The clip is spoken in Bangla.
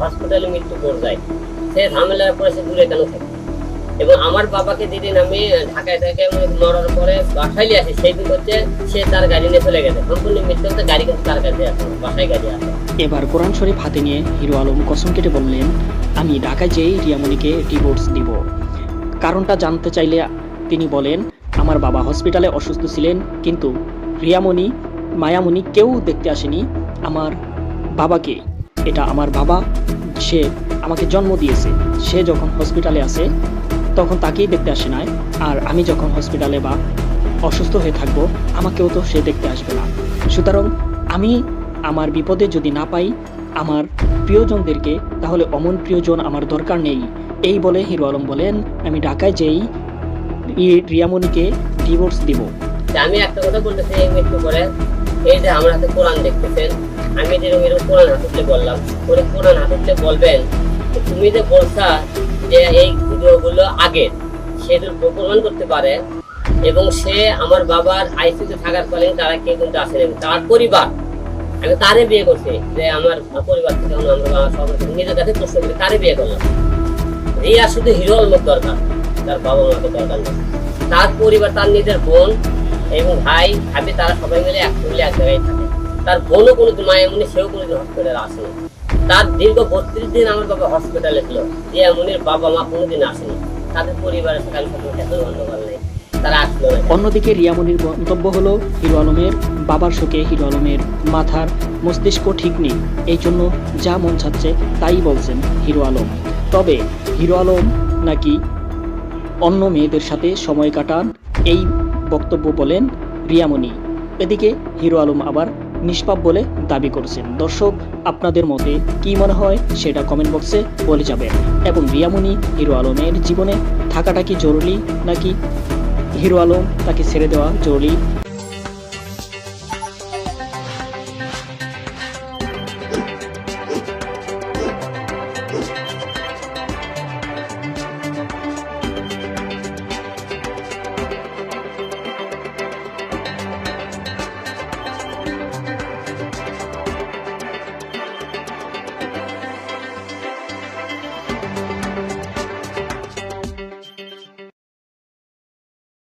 হসপিটালে মৃত্যু পর্যায়ে। সে ঝামেলার পরে সে দূরে কেন থাকে? এবং আমার বাবাকে যেদিন আমি ঢাকায় থেকে মরার পরে বাসায় আসি সেই দিন হচ্ছে সে তার গাড়ি নিয়ে চলে গেছে। সম্পূর্ণ মৃত্যু হচ্ছে গাড়ি কিন্তু তার কাছে আছে, বাসায় গাড়ি আছে। এবার কোরআন শরীফ হাতে নিয়ে হিরো আলম কসম কেটে বললেন, আমি ঢাকায় যেই রিয়ামণিকে ডিভোর্স দিব। কারণটা জানতে চাইলে তিনি বলেন, আমার বাবা হসপিটালে অসুস্থ ছিলেন, কিন্তু রিয়ামণি, মায়ামণি কেউ দেখতে আসেনি আমার বাবাকে। এটা আমার বাবা, সে আমাকে জন্ম দিয়েছে। সে যখন হসপিটালে আছে, তখন তাকেই দেখতে আসে না আর আমি যখন হসপিটালে বা অসুস্থ হয়ে থাকব, আমাকেও তো সে দেখতে আসবে না। সুতরাং আমি আমার বিপদে যদি না পাই, আমার প্রিয়জনদেরকে, তাহলে অমন প্রিয়জন আমার দরকার নেই। এই বলে হিরো আলম বলেন, আমি ঢাকায় যেই রিয়ামণিকে ডিভোর্স দিব। আমি একটা কথা বলতেছি এই মৃত্যু করে এই যে আমরা কোরআন দেখতেছেন আমি যেরকম এরকম কোরআন হাতে বললাম ওরে কোরআন হাতে বলবেন তুমি যে বলছা যে এই ভিডিওগুলো আগের সেটা প্রমাণ করতে পারে, এবং সে আমার বাবার আইসিতে থাকার ফলে তারা কেউ কিন্তু আসেনি তার পরিবার, আমি তারে বিয়ে করছি, যে আমার পরিবার থেকে আমার সবার থেকে নিজের কাছে প্রশ্ন করি তারে বিয়ে করলাম। রিয়া শুধু হিরো আলমের দরকার, তার বাবা মাকে দরকার নেই। তার পরিবার, তার নিজের বোন এবং ভাই, ভাবি, তারা সবাই মিলে এক মিলে এক জায়গায় থাকে। তার বোনও কোনো মায়ামুনি সেও কোনোদিন হসপিটালে আসেনি। তার দীর্ঘ বত্রিশ দিন আমার বাবা হসপিটালে ছিল। রিয়ামুনির বাবা মা কোনোদিন আসেনি। তাদের পরিবারের আমি কোনো এত গন্ডগোল নেই। অন্যদিকে রিয়ামণির মন্তব্য হলো হিরো আলমের বাবার শোকে হিরো আলমের মাথার মস্তিষ্ক ঠিক নেই। এই জন্য যা মন চাচ্ছে তাই বলছেন হিরো আলম। তবে হিরো আলম নাকি অন্য মেয়েদের সাথে সময় কাটান, এই বক্তব্য বলেন রিয়ামণি এদিকে হিরো আলম আবার নিষ্পাপ বলে দাবি করেছেন। দর্শক, আপনাদের মতে কি মনে হয় সেটা কমেন্ট বক্সে বলে যাবেন। এবং রিয়ামণি, হিরো আলমের জীবনে থাকাটা কি জরুরি নাকি হিরো আলম তাকে ছেড়ে দেওয়া জরুরি?